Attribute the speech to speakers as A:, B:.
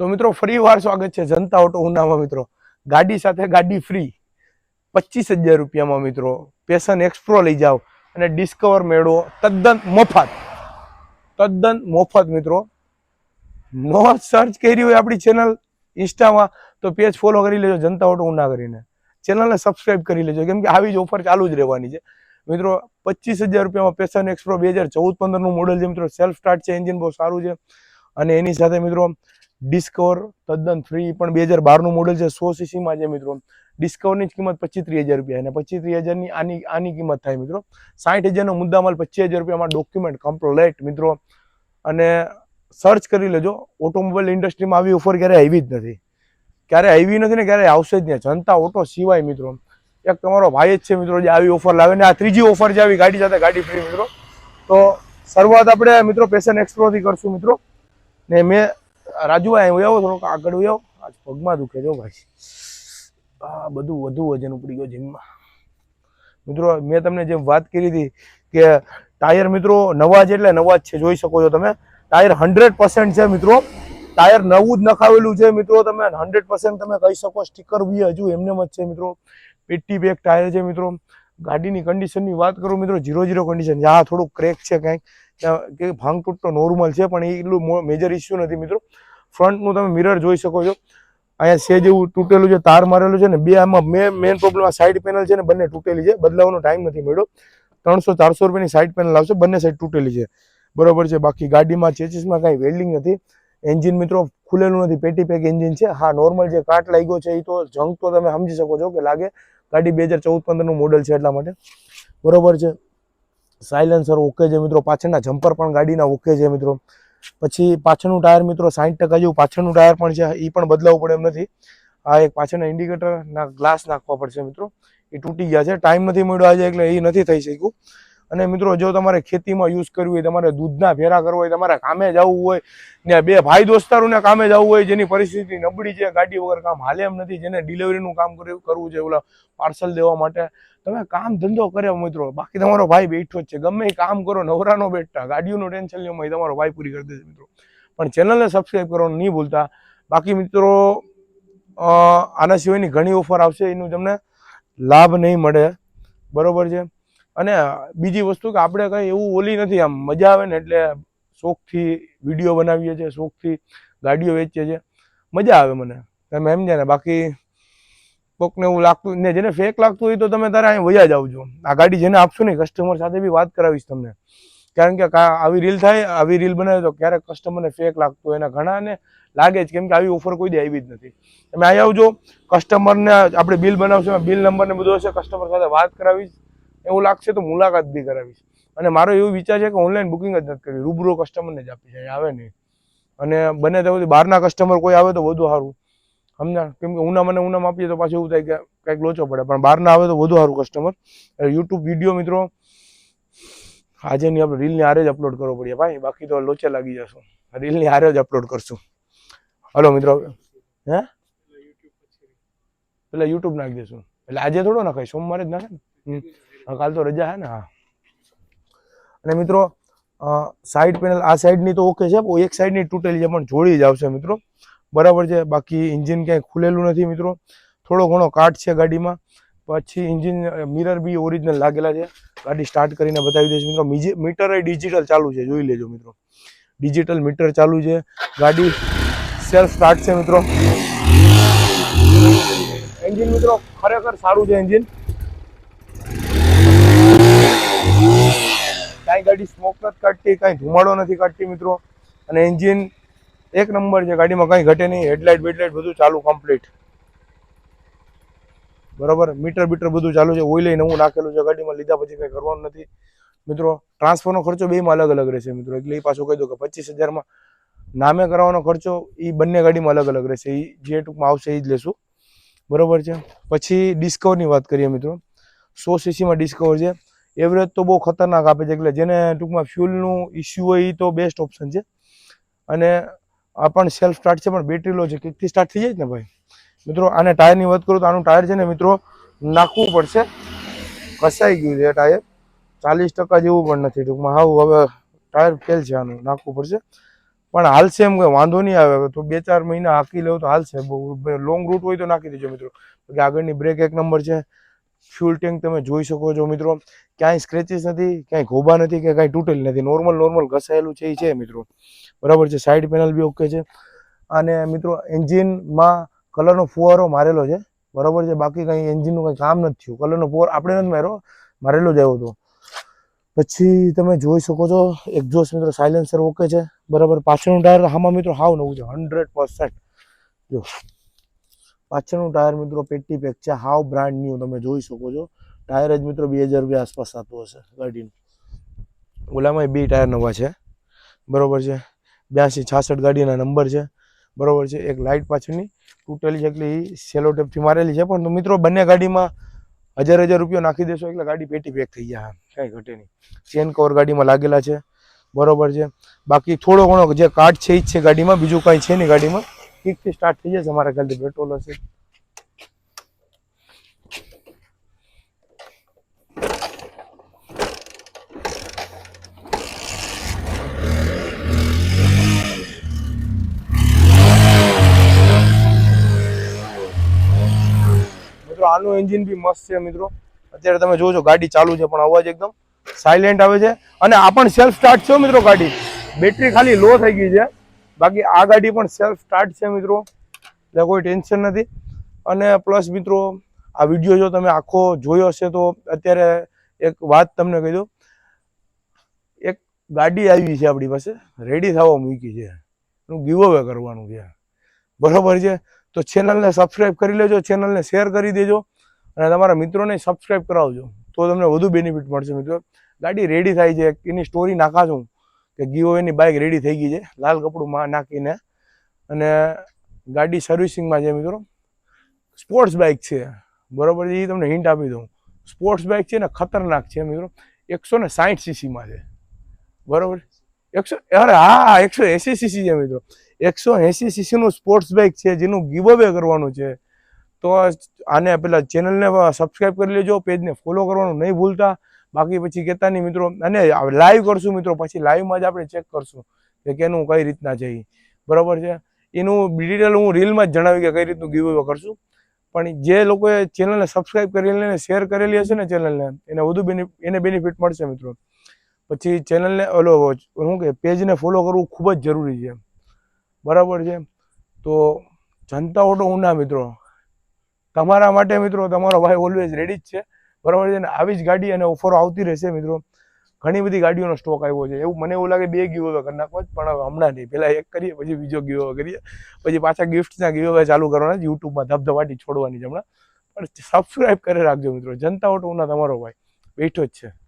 A: તો મિત્રો ફરીવાર સ્વાગત છે જનતા ઓટો ઉનામાં મિત્રો. ગાડી સાથે ગાડી ફ્રી પચીસ હજાર રૂપિયામાં મિત્રો. પેશન એક્સપ્રો લઈ જાઓ અને ડિસ્કવર મેળવો. તદ્દન મફત. તદ્દન મફત મિત્રો. નો સર્ચ કરી હોય આપણી ચેનલ ઇન્સ્ટામાં, તો પેજ ફોલો કરી લેજો જનતા ઓટો ઉના કરીને. ચેનલને સબસ્ક્રાઇબ કરી લેજો. કેમ કે આવી જ ઓફર ચાલુ જ રહેવાની છે. મિત્રો, પચીસ હજાર રૂપિયામાં પેશન એક્સપ્રો બે હજાર ચૌદ પંદરનું મોડલ છે મિત્રો. સેલ્ફ સ્ટાર્ટ છે એન્જિન બહુ સારું છે. અને એની સાથે મિત્રો ડિસ્કવર તદ્દન ફ્રી પણ બે હજાર બારનું મોડલ છે સો સીસીમાં છે મિત્રો. ડિસ્કવરની જ કિંમત પચીસ ત્રીસ હજાર રૂપિયા અને પચીસ ત્રીસ હજારની આની આની કિંમત થાય મિત્રો. સાઠ હજારનો મુદ્દામાલ પચીસ હજાર રૂપિયામાં ડોક્યુમેન્ટ કમ્પ્લેટ મિત્રો. અને સર્ચ કરી લેજો. ઓટોમોબાઈલ ઇન્ડસ્ટ્રીમાં આવી ઓફર ક્યારેય આવી જ નથી. ક્યારે આવી નથી ને ક્યારે આવશે જ નહીં. જનતા ઓટો સિવાય મિત્રો. એક તમારો ભાઈ જ છે મિત્રો જે આવી ઓફર લાવે ને આ ત્રીજી ઓફર છે આવી ગાડી સાથે ગાડી ફ્રી મિત્રો. તો શરૂઆત આપણે મિત્રો પેશન એક્સપ્લોરથી કરશું મિત્રો. ને મેં રાજુ અહીં આવો થોડોક આગળ આવો આજ પગમાં દુખે જો ભાઈ. આ બધું વધુ વજન ઉપડી ગયો જીમમાં. મિત્રો, મેં તમને જે વાત કરી હતી કે ટાયર મિત્રો નવા જ એટલે નવા જ છે, જોઈ શકો છો તમે. ટાયર હંડ્રેડ પર્સન્ટ છે મિત્રો. ટાયર નવું જ નખાવેલું છે મિત્રો. તમે હંડ્રેડ પર્સન્ટ તમે કહી શકો, સ્ટીકર બી હજુ એમને જ છે મિત્રો. પેટી બેક ટાયર છે મિત્રો. ગાડીની કન્ડિશનની વાત કરું મિત્રો ઝીરો ઝીરો કન્ડિશન જ્યાં થોડુંક ક્રેક છે કંઈક. કે ભાંગ તૂટતો નોર્મલ છે, પણ એટલું મેજર ઇસ્યુ નથી મિત્રો. ફ્રન્ટનું તમે મિરર જોઈ શકો છો. અહીંયા સેજ એવું તૂટેલું છે, તાર મારેલું છે ને બે આમાં મેન મેન પ્રોબ્લેમ આ સાઈડ પેનલ છે ને બંને તૂટેલી છે. બદલાવાનો ટાઈમ નથી મળ્યો. ત્રણસો, ચારસો રૂપિયાની સાઈડ પેનલ આવશે, બંને સાઈડ તૂટેલી છે. બરોબર છે, બાકી ગાડીમાં ચેચીસમાં કાંઈ વેલ્ડિંગ નથી. એન્જિન મિત્રો ખુલેલું નથી, પેટી પેક એન્જિન છે. હા નોર્મલ જે કાટ લાગ્યો છે એ તો જંગ તો તમે સમજી શકો છો કે લાગે. ગાડી બે હજાર ચૌદ, પંદરનું મોડલ છે એટલા માટે. બરોબર છે. સાયલેન્સર ઓકે છે મિત્રો, પાછળના જમ્પર પણ ગાડીના ઓકે છે મિત્રો. પછી પાછળનું ટાયર મિત્રો સાઠ ટકા જેવું પાછળનું ટાયર પણ છે એ પણ બદલાવવું પડે એમ નથી. આ એક પાછળના ઇન્ડિકેટરના ગ્લાસ નાખવા પડશે મિત્રો. એ તૂટી ગયા છે ટાઈમ નથી મળ્યો આજે એટલે એ નથી થઈ શક્યું. અને મિત્રો, જો તમારે ખેતીમાં યુઝ કરવી હોય, તમારે દૂધના ફેરા કરવા હોય, તમારે કામે જવું હોય, ને બે ભાઈ દોસ્તારોને કામે જવું હોય, જેની પરિસ્થિતિ નબળી છે, ગાડી વગર કામ હાલે એમ નથી, જેને ડિલિવરીનું કામ કરવું છે, ઓલા પાર્સલ દેવા માટે, તમે કામ ધંધો કર્યો મિત્રો. બાકી તમારો ભાઈ બેઠો જ છે. ગમે કામ કરો, નવરાનો બેઠા, ગાડીઓનું ટેન્શન લ્યો એ તમારો ભાઈ પૂરી કરી દેશે મિત્રો. પણ ચેનલને સબસ્ક્રાઈબ કરવાનું નહીં ભૂલતા. બાકી મિત્રો આના સિવાયની ઘણી ઓફર આવશે, એનું તમને લાભ નહીં મળે. બરોબર છે? અને બીજી વસ્તુ કે આપણે કંઈ એવું ઓલી નથી આમ મજા આવે ને એટલે શોખથી વીડિયો બનાવીએ છીએ, શોખથી ગાડીઓ વેચીએ છીએ. મજા આવે મને. તમે એમ ને, બાકી કોકને એવું લાગતું ને જેને ફેક લાગતું હોય તો તમે તારે અહીં વયા જ આવજો આ ગાડી જેને આપશો ને કસ્ટમર સાથે બી વાત કરાવીશ તમને. કારણ કે આવી રીલ થાય, આવી રીલ બનાવે તો ક્યારેક કસ્ટમરને ફેક લાગતું હોય એના ઘણાને લાગે જ. કેમ કે આવી ઓફર કોઈ દે આવી જ નથી. તમે અહીં આવજો કસ્ટમરને આપણે બિલ બનાવશું બિલ નંબર ને બધું હશે કસ્ટમર સાથે વાત કરાવીશ. એવું લાગશે તો મુલાકાત બી કરાવીશ. અને મારો એવું વિચાર છે કે ઓનલાઈન બુકિંગ જ નથી કરવી. રૂબરૂ કસ્ટમરને જ આપી જાય આવે નહીં. અને બને ત્યાં સુધી બહારના કસ્ટમર કોઈ આવે તો વધુ સારું. સમજા કેમ કે ઉના મને ઉનામાં આપીએ તો પાછું એવું થાય કે કંઈક લોચો પડે. પણ બહારના આવે તો વધુ સારું કસ્ટમર યુટ્યુબ વીડિયો મિત્રો, આજે ની આપણે રીલની હારે જ અપલોડ કરવો પડે ભાઈ, બાકી તો લોચે લાગી જશું. રીલની હારે જ અપલોડ કરશું. હલો મિત્રો. હે? પેલા યુટ્યુબ નાખી દઈશું. એટલે આજે થોડો નાખાય. સોમવારે જ નાખે ને? કાલ તો રજા હે ને, હા. અને મિત્રો સાઈડ પેનલ આ સાઈડની તો ઓકે છે એક સાઈડની તૂટેલી છે, પણ જોડી જ આવશે મિત્રો. બરાબર છે, બાકી ઇન્જિન ક્યાંય ખુલેલું નથી મિત્રો. થોડો ઘણો કાટ છે ગાડીમાં. પછી ઇન્જિન મિરર બી ઓરિજિનલ લાગેલા છે. ગાડી સ્ટાર્ટ કરીને બતાવી દઈશ મિત્રો. મીટર ડિજિટલ ચાલુ છે, જોઈ લેજો મિત્રો. ડિજિટલ મીટર ચાલુ છે. ગાડી સેલ્ફ સ્ટાર્ટ છે મિત્રો. એન્જિન મિત્રો, ખરેખર સારું છે એન્જિન કાંઈ ગાડી સ્મોક નથી કાઢતી, કાંઈ ધુમાડો નથી કાઢતી મિત્રો. અને એન્જિન એક નંબર છે, ગાડીમાં કાંઈ ઘટે નહીં હેડલાઇટ બેડલાઇટ બધું ચાલુ કમ્પ્લીટ બરોબર? મીટર બીટર બધું ચાલુ છે, ઓઇલ નવું નાખેલું છે, ગાડીમાં લીધા પછી કંઈ કરવાનું નથી. મિત્રો ટ્રાન્સફરનો ખર્ચો બેમાં અલગ અલગ રહેશે મિત્રો. એટલે એ પાછું કહી દો કે પચીસ હજારમાં નામે કરાવવાનો ખર્ચો એ બંને ગાડીમાં અલગ અલગ રહેશે. એ જે ટૂંકમાં આવશે એ જ લેશું. બરોબર છે? પછી ડિસ્કવરની વાત કરીએ મિત્રો. સો સીસીમાં ડિસ્કવર છે. એવરેજ તો બહુ ખતરનાક આપે છે. એટલે જેને ટૂંકમાં ફ્યુલનું ઇસ્યુ હોય એ તો બેસ્ટ ઓપ્શન છે. અને આ પણ સેલ્ફ સ્ટાર્ટ છે, પણ બેટરી લો છે. કિકથી સ્ટાર્ટ થઈ જાય ને ભાઈ? મિત્રો, આને ટાયરની વાત કરું તો આનું ટાયર છે ને મિત્રો, નાખવું પડશે. કસાઈ ગયું છે ટાયર ચાલીસ ટકા જેવું પણ નથી ટૂંકમાં. હાવ હવે ટાયર ફેલ છે આનું, નાખવું પડશે. પણ હાલશે એમ કંઈ વાંધો નહીં આવે. તો બે ચાર મહિના હાકી લેવું તો હાલશે બહુ લોંગ રૂટ હોય તો નાખી દેજો મિત્રો. આગળની બ્રેક એક નંબર છે. ફ્યુલ ટેન્ક તમે જોઈ શકો છો મિત્રો. ક્યાંય સ્ક્રેચીસ નથી, ક્યાંય ઘોબા નથી કે કાંઈ તૂટેલ નથી. નોર્મલ નોર્મલ ઘસાયેલું છે એ છે મિત્રો. બરાબર છે? સાઈડ પેનલ બી ઓકે છે. અને મિત્રો એન્જિનમાં કલરનો ફુવારો મારેલો છે. બરાબર છે? બાકી કંઈ એન્જિનનું કંઈ કામ નથી થયું. કલરનો ફુવારો આપણે નથી માર્યો, મારેલો જ આવ્યો હતો. પછી તમે જોઈ શકો છો એક્ઝોસ્ટ મિત્રો સાયલેન્સર ઓકે છે. બરાબર? પાછળનું ટાયર હામાં મિત્રો હાવ નવું છે. હંડ્રેડ પર્સન્ટ જો. પાછળનું ટાયર મિત્રો પેટી પેક છે, હાવ બ્રાન્ડ ન્યુ તમે જોઈ શકો છો. ટાયર જ મિત્રો બે હજાર રૂપિયા આસપાસ થતું હશે ગાડીનું. ઓલામાં બે ટાયર નવા છે. બરોબર છે? બ્યાસી છાસઠ ગાડીના નંબર છે. બરોબર છે? એક લાઇટ પાછળની તૂટેલી છે, એટલે એ સેલો ટેપથી મારેલી છે. પણ મિત્રો બંને ગાડીમાં હજાર હજાર રૂપિયા નાખી દેશો, એટલે ગાડી પેટી પેક થઈ જાય કાંઈ ઘટે નહીં. ચેન કવર ગાડીમાં લાગેલા છે. બરોબર છે? બાકી થોડો ઘણો જે કાર્ડ છે એ જ છે ગાડીમાં. બીજું કાંઈ છે નહીં ગાડીમાં. ઠીકથી સ્ટાર્ટ થઈ જશે અમારા ખ્યાલથી પેટ્રોલ હશે. મિત્રો, આનું એન્જિન બી મસ્ત છે મિત્રો. અત્યારે તમે જોજો ગાડી ચાલુ છે, પણ અવાજ એકદમ સાયલેન્ટ આવે છે. અને આ પણ સેલ્ફ સ્ટાર્ટ છે મિત્રો ગાડી. બેટરી ખાલી લો થઈ ગઈ છે. બાકી આ ગાડી પણ સેલ્ફ સ્ટાર્ટ છે મિત્રો. એટલે કોઈ ટેન્શન નથી. અને પ્લસ મિત્રો, આ વીડિયો જો તમે આખો જોયો હશે તો અત્યારે એક વાત તમને કહી દઉં. એક ગાડી આવી છે આપણી પાસે. રેડી થવા મૂકી છે. એનું ગીવ અવે કરવાનું છે. બરાબર છે? તો ચેનલને સબસ્ક્રાઈબ કરી લેજો ચેનલને શેર કરી દેજો. અને તમારા મિત્રોને સબસ્ક્રાઈબ કરાવજો. તો તમને વધુ બેનિફિટ મળશે મિત્રો. ગાડી રેડી થાય છે. એની સ્ટોરી નાખાશું. કે ગીઓવેની બાઇક રેડી થઈ ગઈ છે. લાલ કપડું માં નાખીને અને ગાડી સર્વિસિંગમાં છે મિત્રો. સ્પોર્ટ્સ બાઇક છે. બરોબર એ તમને હિન્ટ આપી દઉં. સ્પોર્ટ્સ બાઇક છે ને ખતરનાક છે મિત્રો. એકસો ને સાઠ સીસીમાં છે. બરોબર એકસો, અરે હા, એકસો એસી સીસી છે મિત્રો. એકસો એસી સીસીનું સ્પોર્ટ્સ બાઇક છે, જેનું ગીવ અવે કરવાનું છે. તો આને પેલા ચેનલને સબસ્ક્રાઈબ કરી લેજો પેજને ફોલો કરવાનું નહીં ભૂલતા. બાકી પછી કહેતા મિત્રો, અને લાઈવ કરશું મિત્રો, પછી લાઈવમાં જ આપણે ચેક કરશું કે કેનું કઈ રીતના છે બરાબર છે? એનું ડિટેલ હું રીલમાં જ જણાવી કે કઈ રીતનું ગીવ કરશું. પણ જે લોકોએ ચેનલને સબસ્ક્રાઈબ કરેલી અને શેર કરેલી હશે ને ચેનલને એને વધુ એને બેનિફિટ મળશે મિત્રો. પછી ચેનલને ઓલો, શું કે પેજને ફોલો કરવું ખૂબ જ જરૂરી છે. બરાબર છે? તો જનતા ઓટો ના મિત્રો. તમારા માટે મિત્રો, તમારો ભાઈ ઓલવેઝ રેડી જ છે. બરાબર? છે ને આવી જ ગાડી અને ઓફરો આવતી રહેશે મિત્રો. ઘણી બધી ગાડીઓનો સ્ટોક આવ્યો છે. એવું મને એવું લાગે બે ગીવ હવે કરી પણ હવે હમણાં નહીં. પહેલાં એક કરીએ, પછી બીજો ગીવ કરીએ. પછી પાછા ગિફ્ટના ગીવ ચાલુ કરવાના યુટ્યુબમાં ધબધબાટી છોડવાની છે હમણાં. પણ સબસ્ક્રાઈબ કરી રાખજો મિત્રો. જનતા ઓટોના તમારો ભાઈ. બેઠો જ છે.